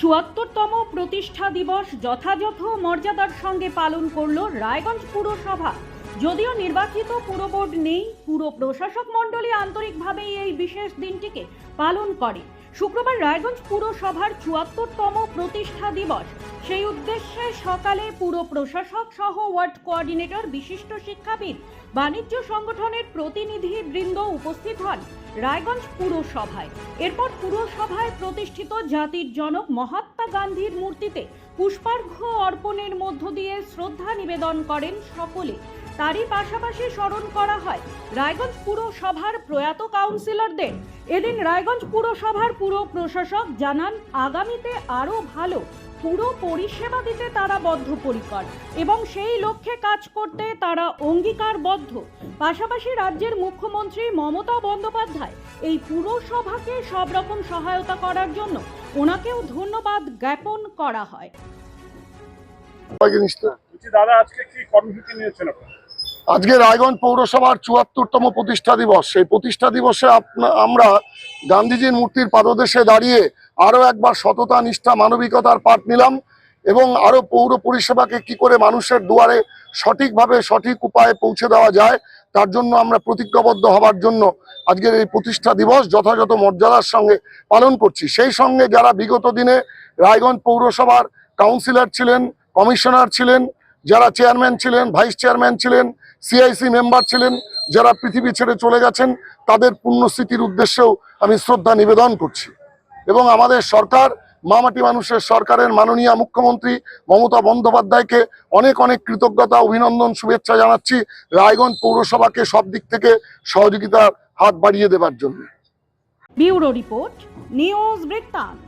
চুয়াত্তরতম প্রতিষ্ঠা দিবস যথাযথ মর্যাদার সঙ্গে পালন করল রায়গঞ্জ পুরসভা। যদিও নির্বাচিত পুর বোর্ড নেই, পুর প্রশাসক মণ্ডলী আন্তরিকভাবেই এই বিশেষ দিনটিকে পালন করে। শুক্রবার রায়গঞ্জ পুরসভার চুয়াত্তরতম প্রতিষ্ঠা দিবস। সেই উদ্দেশ্যে সকালে পুর প্রশাসক সহ ওয়ার্ড কোঅর্ডিনেটর, বিশিষ্ট শিক্ষাবিদ, বাণিজ্য সংগঠনের প্রতিনিধি বৃন্দ উপস্থিত হন রায়গঞ্জ পুরসভায়। এরপর পুরসভায় প্রতিষ্ঠিত জাতির জনক মহাত্মা গান্ধীর মূর্তিতে পুষ্পার্ঘ্য অর্পণের মধ্য দিয়ে শ্রদ্ধা নিবেদন করেন সকলে। তারই পাশাপাশি স্মরণ করা হয় রায়গঞ্জ পুরসভার প্রয়াত কাউন্সিলরদের। এদিন রায়গঞ্জ পুরসভার পুর প্রশাসক জানান, আগামীতে আরও ভালো। পুরো পরিষেবা দিতে তারা বদ্ধপরিকর এবং সেই লক্ষ্যে কাজ করতে তারা অঙ্গীকারবদ্ধ। পাশাপাশি রাজ্যের মুখ্যমন্ত্রী মমতা বন্দ্যোপাধ্যায় এই পুরসভাকে সব রকম সহায়তা করার জন্য ওনাকেও ধন্যবাদ জ্ঞাপন করা হয়। দাদা আজকে কি কর্মসূচি নিয়েছেন আপনারা? আজকে রায়গঞ্জ পৌরসভার চুয়াত্তরতম প্রতিষ্ঠা দিবস। সেই প্রতিষ্ঠা দিবসে আমরা গান্ধীজির মূর্তির পাদদেশে দাঁড়িয়ে আরও একবার সততা নিষ্ঠা মানবিকতার পাঠ নিলাম। এবং আরও পৌর পরিষেবাকে কি করে মানুষের দুয়ারে সঠিকভাবে সঠিক উপায়ে পৌঁছে দেওয়া যায়, তার জন্য আমরা প্রতিজ্ঞাবদ্ধ হবার জন্য আজকের এই প্রতিষ্ঠা দিবস যথাযথ মর্যাদার সঙ্গে পালন করছি। সেই সঙ্গে যারা বিগত দিনে রায়গঞ্জ পৌরসভার কাউন্সিলর ছিলেন, কমিশনার ছিলেন, যারা চেয়ারম্যান ছিলেন, ভাইস চেয়ারম্যান ছিলেন, সিআইসি মেম্বার ছিলেন, যারা পৃথিবী ছেড়ে চলে গেছেন, তাদের পুণ্যস্মৃতির উদ্দেশ্যেও আমি শ্রদ্ধা নিবেদন করছি। এবং আমাদের সরকার মামাটি মানুষের সরকারের মাননীয় মুখ্যমন্ত্রী মমতা বন্দ্যোপাধ্যায়কে অনেক অনেক কৃতজ্ঞতা, অভিনন্দন, শুভেচ্ছা জানাচ্ছি রায়গঞ্জ পৌরসভাকে সব দিক থেকে সহযোগিতার হাত বাড়িয়ে দেবার জন্য। ব্যুরো রিপোর্ট, নিউজ বৃত্তান্ত